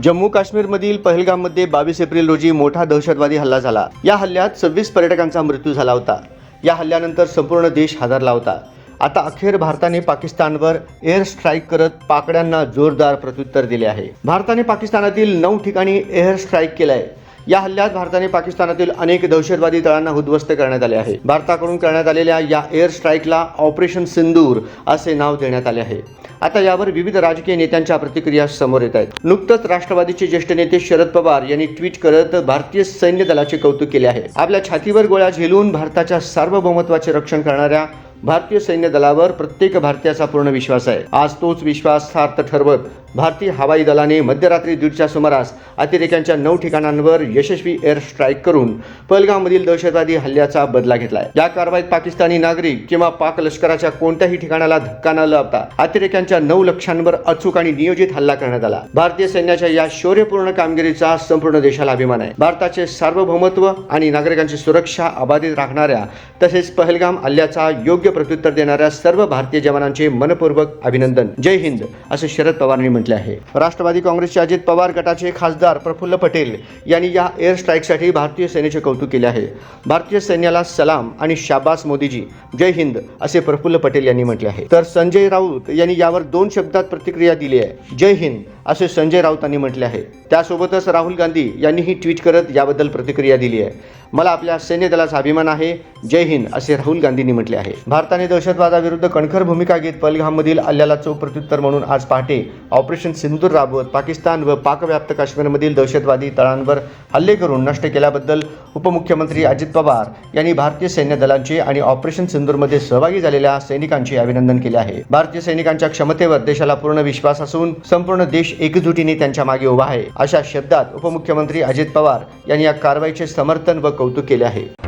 जम्मू काश्मीरमधील पहलगाममध्ये बावीस एप्रिल रोजी मोठा दहशतवादी हल्ला झाला. या हल्ल्यात सव्वीस पर्यटकांचा मृत्यू झाला होता. या हल्ल्यानंतर संपूर्ण देश हादरला होता. आता अखेर भारताने पाकिस्तानवर एअर स्ट्राईक करत पाकड्यांना जोरदार प्रत्युत्तर दिले आहे. भारताने पाकिस्तानातील नऊ ठिकाणी एअर स्ट्राईक केलंय. या हल्ल्यात भारताने पाकिस्तानातील अनेक दहशतवादी तळांना उद्ध्वस्त करण्यात आले आहे. भारताकडून करण्यात आलेल्या या एअर स्ट्राईकला ऑपरेशन सिंदूर असे नाव देण्यात आले आहे. आता यावर विविध राजकीय नेत्यांच्या प्रतिक्रिया समोर येत आहेत. नुकतंच राष्ट्रवादीचे ज्येष्ठ नेते शरद पवार यांनी ट्विट करत भारतीय सैन्य दलाचे कौतुक केले आहे. आपल्या छातीवर गोळ्या झेलून भारताच्या सार्वभौमत्वाचे रक्षण करणाऱ्या भारतीय सैन्य दलावर प्रत्येक भारतीयाचा पूर्ण विश्वास आहे. आज तोच विश्वास सार्थ ठरवत भारतीय हवाई दलाने मध्यरात्री दीडच्या सुमारास अतिरेक्यांच्या नऊ ठिकाणांवर यशस्वी एअर स्ट्राईक करून पलगावमधील दहशतवादी हल्ल्याचा बदला घेतलाय. या कारवाईत पाकिस्तानी नागरिक किंवा पाक लष्कराच्या कोणत्याही ठिकाणाला धक्का न लावता अतिरेक्यांच्या नऊ लक्षांवर अचूक आणि नियोजित हल्ला करण्यात आला. भारतीय सैन्याच्या या शौर्यपूर्ण कामगिरीचा संपूर्ण देशाला अभिमान आहे. भारताचे सार्वभौमत्व आणि नागरिकांची सुरक्षा अबाधित राखणाऱ्या तसेच पहलगाम हल्ल्याचा योग्य प्रत्युत्तर देणाऱ्या सर्व भारतीय जवानांचे मनपूर्वक अभिनंदन. जय हिंद. असे शरद पवारांनी म्हटले आहे. राष्ट्रवादी काँग्रेसचे अजित पवार गटाचे खासदार प्रफुल्ल पटेल यांनी या एअर स्ट्राईकसाठी भारतीय सेनेचे कौतुक केले आहे. भारतीय सैन्याला सलाम आणि शाबास मोदीजी. जय हिंद असे प्रफुल्ल पटेल यांनी म्हटले आहे. तर संजय राऊत यांनी यावर दोन शब्दात प्रतिक्रिया दिली आहे. जय हिंद असे संजय राऊतांनी म्हटले आहे. त्यासोबतच राहुल गांधी यांनीही ट्विट करत याबद्दल प्रतिक्रिया दिली आहे. मला आपल्या सैन्य दलाचा अभिमान आहे. जय हिंद असे राहुल गांधींनी म्हटले आहे. भारताने दहशतवादाविरुद्ध कणखर भूमिका घेत पलगाममधील हल्ल्याला चोख प्रत्युत्तर म्हणून आज पहाटे ऑपरेशन सिंदूर राबवत पाकिस्तान व पाकव्याप्त काश्मीरमधील दहशतवादी तळांवर हल्ले करून नष्ट केल्याबद्दल उपमुख्यमंत्री अजित पवार यांनी भारतीय सैन्य दलांचे आणि ऑपरेशन सिंदूरमध्ये सहभागी झालेल्या सैनिकांचे अभिनंदन केले आहे. भारतीय सैनिकांच्या क्षमतेवर देशाला पूर्ण विश्वास असून संपूर्ण देश एकजुटीने त्यांच्या मागे उभा आहे. अशा शब्दात उपमुख्यमंत्री अजित पवार यांनी या कारवाईचे समर्थन व कौतुक केले आहे.